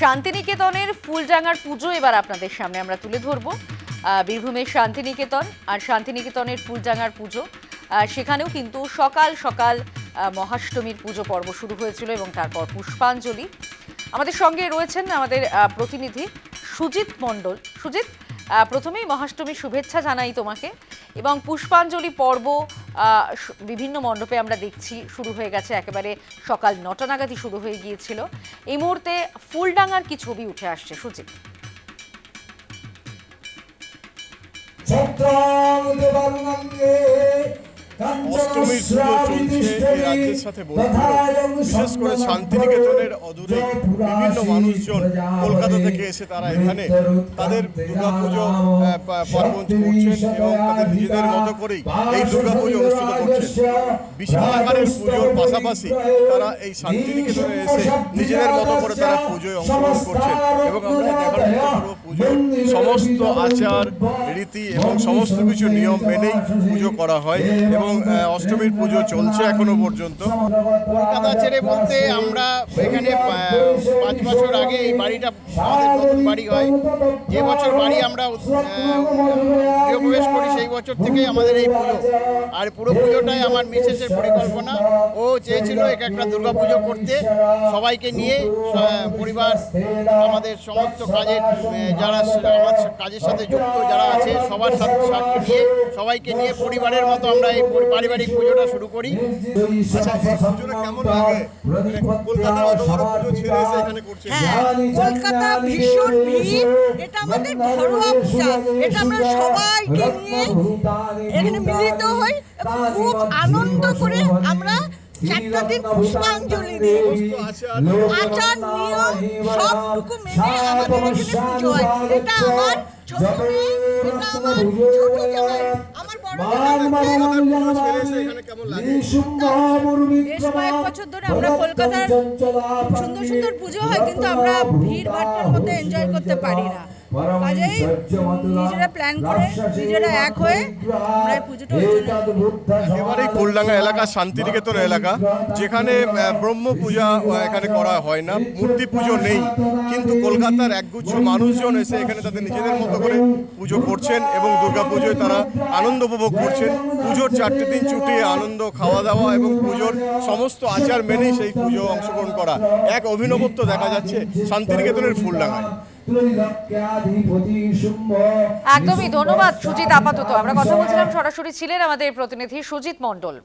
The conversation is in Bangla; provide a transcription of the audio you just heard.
শান্তিনিকেতনের ফুলডাঙ্গার পুজো এবার আপনাদের সামনে আমরা তুলে ধরবো। বীরভূমের শান্তিনিকেতন আর শান্তিনিকেতনের ফুলডাঙ্গার পুজো। সেখানেও কিন্তু সকাল সকাল মহাষ্টমীর পুজো পর্ব শুরু হয়েছিল এবং তারপর পুষ্পাঞ্জলি। আমাদের সঙ্গে রয়েছেন আমাদের প্রতিনিধি সুজিত মণ্ডল। সুজিত প্রথমেই মহাষ্টমীর শুভেচ্ছা জানাই তোমাকে এবং পুষ্পাঞ্জলি পর্ব বিভিন্ন মণ্ডপে আমরা দেখছি, শুরু হয়ে গেছে একেবারে সকাল নটা নাগাদই শুরু হয়ে গিয়েছিল। এই মুহূর্তে ফুলডাঙ্গার কি ছবি উঠে আসছে, সুজিত? অষ্টমীর পুজো চলছে এই রাজ্যের সাথে বন্ধুরা বিশেষ করে শান্তিনিকেতনের অদূরে বিভিন্ন মানুষজন কলকাতা থেকে এসে তারা এখানে তাদের দুর্গাপুজো পার্বণ করছেন এবং তাদের নিজেদের মতো করেই এই দুর্গাপুজো অনুষ্ঠিত করছেন। বিশাল আকারের পুজোর পাশাপাশি তারা এই শান্তিনিকেতনে এসে নিজেদের মতো করে তারা পুজোয় অংশগ্রহণ করছেন এবং আমরা দেখার চেষ্টা করব পুজোর সমস্ত আচার রীতি এবং সমস্ত কিছু নিয়ম মেনেই পুজো করা হয় এবং অষ্টমীর পুজো চলছে এখনও পর্যন্ত। কলকাতা ছেড়ে বলতে আমরা এখানে পাঁচ বছর আগে এই বাড়িটা আমাদের নতুন বাড়ি হয়। যে বছর বাড়ি আমরা গৃহপ্রবেশ বছর থেকেই আমাদের এই পুজো। আর পুরো পুজোটাই আমার মিসেসের পরিকল্পনা। ও চেয়েছিল এক একটা দুর্গা পুজো করতে। সবাইকে নিয়ে পরিবার আমাদের সমস্ত কাজের যারা আমার কাজের সাথে যুক্ত যারা আছে সবার সাথে সাথে নিয়ে সবাইকে নিয়ে পরিবারের মতো আমরা এই পারিবারিক পুজোটা শুরু করি। আচ্ছা কেমন লাগে? মানে এখানে করছেন? হ্যাঁ কলকাতা ভীষণ ভিড়। এটা আমাদের ঘরোয়া পূজা। এটা আমরা সবাইকে নিয়ে এখানে মিলিত হই খুব আনন্দ করে আমরা চারটা দিন পুষ্পাঞ্জলি দিই। আচার নিয়ম সবটুকু মেনে আমাদের এখানে পুজো হয়। এটা আমার ছোট মেয়ে এটা আমার ছোট জামাই আমার কলকাতার পুজো ছেড়ে এসে এখানে কেমন লাগে? বেশ কয়েক বছর ধরে আমরা কলকাতার সুন্দর সুন্দর পুজো হয় কিন্তু আমরা ভিড় ভাট্টার মধ্যে এনজয় করতে পারি না। কাজেই নিজেরা প্ল্যান করে নিজেরা এক হয়ে আমরা এই পুজোটা ওই জন্য এবার এই কোলডাঙ্গা এলাকা শান্তিনিকেতন এলাকা যেখানে ব্রহ্ম পূজা এখানে করা হয় না। মূর্তি পুজো নেই। কিন্তু কলকাতার একগুচ্ছ মানুষজন এসে এখানে তাদের নিজেদের মতো করে পুজো করছেন এবং দুর্গা পুজোয় তারা আনন্দ উপভোগ করছেন। পুজোর চারটে দিন ছুটিয়ে আনন্দ খাওয়া দাওয়া এবং পুজোর সমস্ত আচার মেনেই সেই পুজো অংশগ্রহণ করা এক অভিনবত্ব দেখা যাচ্ছে শান্তিনিকেতনের ফুলডাঙ্গায়। একদমই ধন্যবাদ সুজিত আপাতত। আমরা কথা বলছিলাম সরাসরি ছিলেন আমাদের প্রতিনিধি সুজিত মণ্ডল।